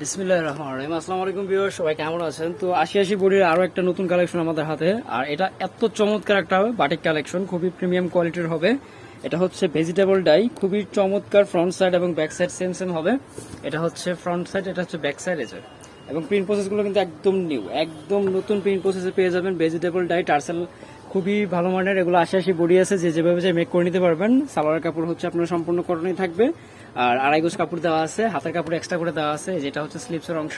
বিসমিল্লাহ রহমান রহিম। আসসালামু আলাইকুম বিয়র সবাই কেমন আছেন? তো আশি আশি বডির আরও একটা নতুন কালেকশন আমাদের হাতে। আর এটা এত চমৎকার একটা বাটিক কালেকশন খুবই প্রিমিয়াম কোয়ালিটির হবে। এটা হচ্ছে ভেজিটেবল ডাই খুবই চমৎকার ফ্রন্ট সাইড এবং ব্যাক সাইড সেম সেম হবে। এটা হচ্ছে ফ্রন্ট সাইড এটা হচ্ছে ব্যাক সাইড এসে এবং প্রিন্ট প্রসেসগুলো কিন্তু একদম নিউ একদম নতুন প্রিন্ট প্রসেসে পেয়ে যাবেন ভেজিটেবল ডাই টার্সেল খুবই ভালো মানের, এগুলো আশি বডি আছে, যে যেভাবে যে মেক করে নিতে পারবেন। সালোয়ার কাপড় হচ্ছে আপনার সম্পূর্ণ করণই থাকবে। আর আড়াই গোজ কাপড় দেওয়া আছে, হাতের কাপড় এক্সট্রা করে দেওয়া আছে, যেটা হচ্ছে স্লিপসের অংশ।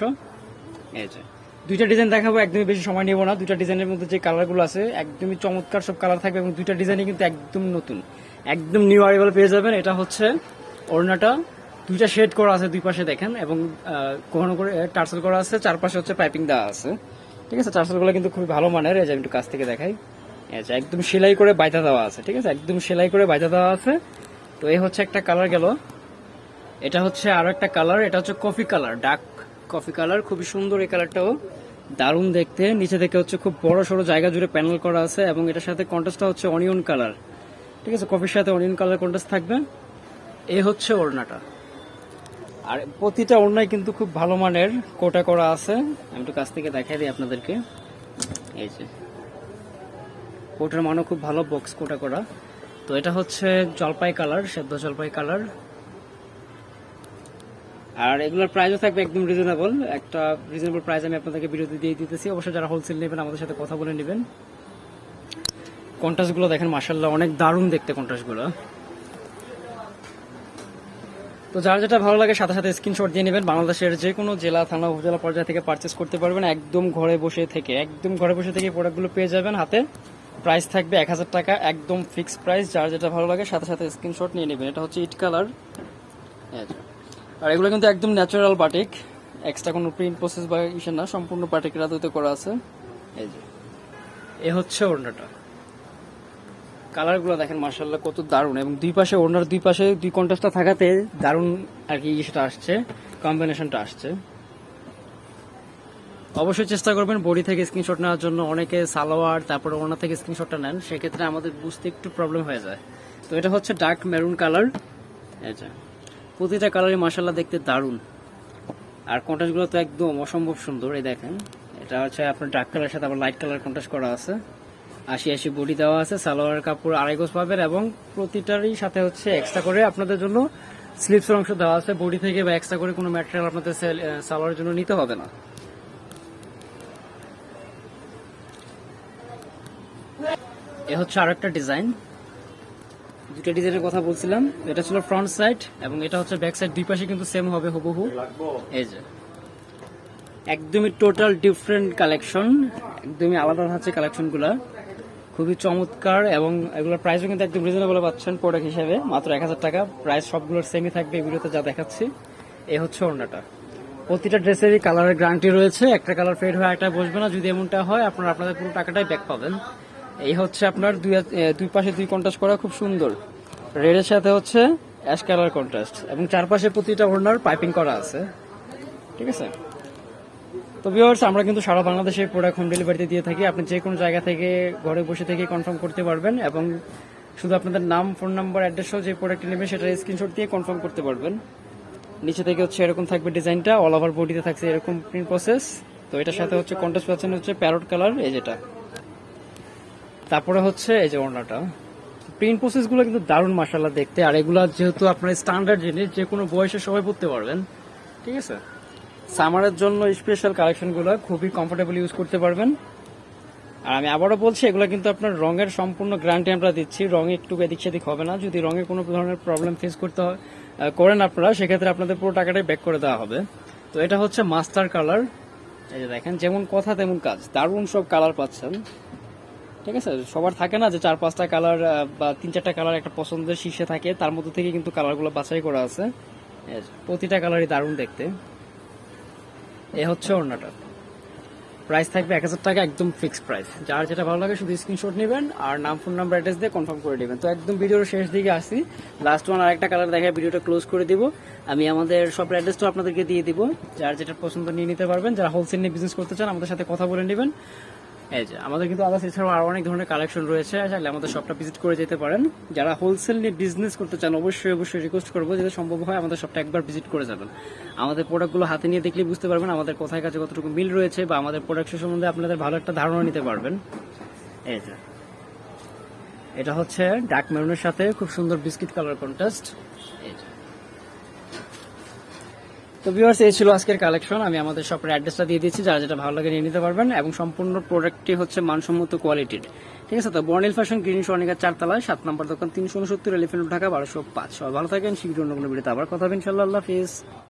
এই যে। দুইটা ডিজাইন দেখাবো, একদমই বেশি সময় নেব না। দুইটা ডিজাইনের মধ্যে যে কালারগুলো আছে, একদমই চমৎকার সব কালার থাকবে এবং দুইটা ডিজাইনই কিন্তু একদম নতুন। একদম নিউ আরিভাল পেয়ে যাবেন। এটা হচ্ছে ওড়নাটা। দুইটা শেড করা আছে দুই পাশে দেখেন, এবং কখনো করে টার্সেল করা আছে, চারপাশে হচ্ছে পাইপিং দেওয়া আছে। ঠিক আছে, টার্সেলগুলো কিন্তু খুবই ভালো মানের। এই যে আমি একটু কাছ থেকে দেখাই। যে একদম সেলাই করে বাইতা দেওয়া আছে, ঠিক আছে? একদম সেলাই করে বাইতা দেওয়া আছে। তো এই হচ্ছে একটা কালার গেল। এটা হচ্ছে আরও একটা কালার এটা হচ্ছে coffee colour dark coffee colour খুবই সুন্দর এই কালারটাও দারুণ দেখতে। নিচে থেকে হচ্ছে খুব বড় সড়ো জায়গা জুড়ে প্যানেল করা আছে এবং এটার সাথে কন্ট্রাস্টটা হচ্ছে অনিয়ন কালার ঠিক আছে? কফির সাথে অনিয়ন কালার কন্ট্রাস্ট থাকবে। এই হচ্ছে ওড়নাটা। আর প্রতিটা ওড়নায় কিন্তু খুব ভালো মানের কোটা করা আছে। আমি একটু কাছ থেকে দেখাই দিই আপনাদেরকে। এই যে। কোটার মানও খুব ভালো বক্স কোটা করা। তো এটা হচ্ছে জলপাই কালার সেদ্ধ জলপাই কালার আর এগুলোর প্রাইসও থাকবে একদম রিজনেবল একটা রিজনেবল প্রাইস আমি আপনাদেরকে ভিডিওতে দিয়ে দিতেছি। অবশ্যই যারা হোলসেল নেবেন, আমাদের সাথে কথা বলে নেবেন। কন্ট্রাস্টগুলো দেখেন মার্শাল্লাহ অনেক দারুণ দেখতে কন্ট্রাস্টগুলো তো যার যেটা ভালো লাগে, সাথে সাথে স্ক্রিনশট দিয়ে নেবেন। বাংলাদেশের যে কোনো জেলা, থানা, উপজেলা পর্যায় থেকে পারচেস করতে পারবেন। একদম ঘরে বসে থেকে, একদম ঘরে বসে থেকে প্রোডাক্টগুলো পেয়ে যাবেন হাতে। প্রাইস থাকবে এক হাজার টাকা, একদম ফিক্সড প্রাইস যার যেটা ভালো লাগে সাথে সাথে স্ক্রিনশট নিয়ে নেবেন। এটা হচ্ছে ইট কালার। আর এগুলো কিন্তু একদম ন্যাচারাল বাটিক এক্সট্রা কোনো প্রিন্ট প্রসেস বা ইসে না, সম্পূর্ণ বাটিক রাতুতে করা আছে। এই যে। এ হচ্ছে ওড়নাটা। কালারগুলো দেখেন মার্শাল্লাহ কত দারুণ। এবং দুই পাশে ওড়নার দুই পাশে দুই কন্ট্রাস্টটা থাকাতে দারুণ আর কি ইসেটা আসছে কম্বিনেশনটা আসছে। অবশ্যই চেষ্টা করবেন বডি থেকে স্ক্রিনশট নেওয়ার জন্য। অনেকে সালোয়ার, তারপরে ওড়না থেকে স্ক্রিনশটটা নেন, সেক্ষেত্রে আমাদের বুঝতে একটু প্রবলেম হয়ে যায়। তো এটা হচ্ছে ডার্ক মেরুন কালার এটা প্রতিটা কালারই মার্শাল্লাহ দেখতে দারুণ। আর কন্ট্রাস্টগুলো তো একদম অসম্ভব সুন্দর, এই দেখেন। এটা হচ্ছে আপনার ডার্ক কালারের সাথে আবার লাইট কালার কন্ট্রাস্ট করা আছে। আশি আশি বডি দেওয়া আছে সালোয়ার কাপড় আড়াই গোজ পাবেন এবং প্রতিটারই সাথে হচ্ছে এক্সট্রা করে আপনাদের জন্য স্লিপসের অংশ দেওয়া আছে। বডি থেকে বা এক্সট্রা করে কোনো ম্যাটেরিয়াল আপনাদের সেল- সালোয়ারের জন্য নিতে হবে না। এ হচ্ছে আরেকটা ডিজাইন। দুটো ডিজাইনের কথা বলছিলাম। এটা ছিল ফ্রন্ট সাইড এবং এটা হচ্ছে ব্যাক সাইড দুই পাশে কিন্তু সেম হবে হুবহু। এই যে। একদমই টোটাল ডিফারেন্ট কালেকশন একদমই আলাদা হচ্ছে কালেকশনগুলো খুবই চমৎকার এবং এগুলোর প্রাইসও কিন্তু একদম রিজনেবল পাচ্ছেন প্রোডাক্ট হিসেবে। মাত্র এক হাজার টাকা। প্রাইস সবগুলোর সেমই থাকবে এগুলোতে যা দেখাচ্ছি। এ হচ্ছে ওড়নাটা। প্রতিটা ড্রেসেরই কালারের গ্যারান্টি রয়েছে। একটা কালার ফেড হয়ে একটা বসবে না। যদি এমনটা হয়, আপনারা আপনাদের পুরো টাকাটাই ব্যাক পাবেন। এই হচ্ছে আপনার দুই দুই পাশে দুই কন্ট্রাস্ট করা খুব সুন্দর। রেডের সাথে হচ্ছে অ্যাশ কালার কন্ট্রাস্ট এবং চারপাশে প্রতিটা ওড়নার পাইপিং করা আছে। ঠিক আছে? তো ভিউয়ার্স আমরা কিন্তু সারা বাংলাদেশে প্রোডাক্ট হোম ডেলিভারিতে দিয়ে থাকি। আপনি যে কোনো জায়গা থেকে, ঘরে বসে থেকে কনফার্ম করতে পারবেন এবং শুধু আপনাদের নাম ফোন নাম্বার অ্যাড্রেস সহ যে প্রোডাক্টটি নেবেন সেটা স্ক্রিনশট দিয়ে কনফার্ম করতে পারবেন। নিচে থেকে হচ্ছে এরকম থাকবে ডিজাইনটা অল ওভার বডিতে থাকছে এরকম প্রিন্ট প্রসেস তো এটার সাথে হচ্ছে কন্ট্রাস্ট পাচ্ছেন হচ্ছে প্যারট কালার এই যেটা। তারপরে হচ্ছে এই যে ওড়নাটা। প্রিন্ট প্রসেসগুলো কিন্তু দারুণ মাসাল্লাহ দেখতে। আর এগুলো যেহেতু আপনার স্ট্যান্ডার্ড জিনিস, যে কোনো বয়সে সবাই পড়তে পারবেন। ঠিক আছে? সামারের জন্য স্পেশাল কালেকশনগুলো খুবই কমফোর্টেবল ইউজ করতে পারবেন। আর আমি আবারও বলছি, এগুলো কিন্তু আপনার রঙের সম্পূর্ণ গ্যারান্টি আমরা দিচ্ছি। রঙে একটু এদিক সেদিক হবে না। যদি রঙে কোনো ধরনের প্রবলেম ফেস করতে হয়- করেন আপনারা, সেক্ষেত্রে আপনাদের পুরো টাকাটাই ব্যাক করে দেওয়া হবে। তো এটা হচ্ছে মাস্টার কালার এই যে দেখেন, যেমন কথা তেমন কাজ। দারুণ সব কালার পাচ্ছেন। ঠিক আছে? সবার থাকে না যে চার পাঁচটা কালার বা তিন চারটা কালার একটা পছন্দের শীর্ষে থাকে, তার মধ্যে থেকে কিন্তু কালারগুলো বাছাই করা আছে। প্রতিটা কালারই দারুণ দেখতে। এ হচ্ছে ওড়নাটা। প্রাইস থাকবে এক হাজার টাকা, একদম ফিক্সড প্রাইস যার যেটা ভালো লাগে শুধু স্ক্রিনশট নেবেন, আর নাম ফোন নাম্বার অ্যাড্রেস দিয়ে কনফার্ম করে নেবেন। তো একদম ভিডিওর শেষ দিকে আসি। লাস্ট ওয়ান আরেকটা কালার দেখে ভিডিওটা ক্লোজ করে দিব। আমি আমাদের সব অ্যাড্রেসটাও আপনাদেরকে দিয়ে দিব। যার যেটা পছন্দ নিয়ে নিতে পারবেন, যারা হোলসেল নিয়ে বিজনেস করতে চান, আমাদের সাথে কথা বলে নেবেন। এই যে, আমাদের কিন্তু আদার্স এছাড়াও আরও অনেক ধরনের কালেকশন রয়েছে। চাইলে আমাদের শপটা ভিজিট করে যেতে পারেন। যারা হোলসেল নিয়ে বিজনেস করতে চান, অবশ্যই অবশ্যই রিকোয়েস্ট করব যদি সম্ভব হয়, আমাদের শপটা একবার ভিজিট করে যাবেন। আমাদের প্রোডাক্টগুলো হাতে নিয়ে দেখলে বুঝতে পারবেন আমাদের কোথায় কাছে কতটুকু মিল রয়েছে বা আমাদের প্রোডাক্টের সম্বন্ধে আপনাদের ভালো একটা ধারণা নিতে পারবেন। এই যে, এটা হচ্ছে ডার্ক মেরুনের সাথে খুব সুন্দর বিস্কিট কালার কন্ট্রাস্ট তো ভিউয়ার্স এই ছিল আজকের কালেকশন আমি আমাদের শপের অ্যাড্রেসটা দিয়ে দিচ্ছি, যারা যেটা ভালো লাগে নিয়ে নিতে পারবেন এবং সম্পূর্ণ প্রোডাক্টটি হচ্ছে মানসম্মত কোয়ালিটির ঠিক আছে, তো বর্নিল ফ্যাশন গ্রিন সনিকার চারতলায়, সাত নম্বর দোকান, তিনশো উনসত্তর এলিফেন্ট ঢাকা, বারোশো পাঁচ। সবাই ভালো থাকেন শীঘ্র অন্য কোনো ভিডিওতে আবার কথা হবে ইনশাল্লাহ আল্লাহ হাফিজ।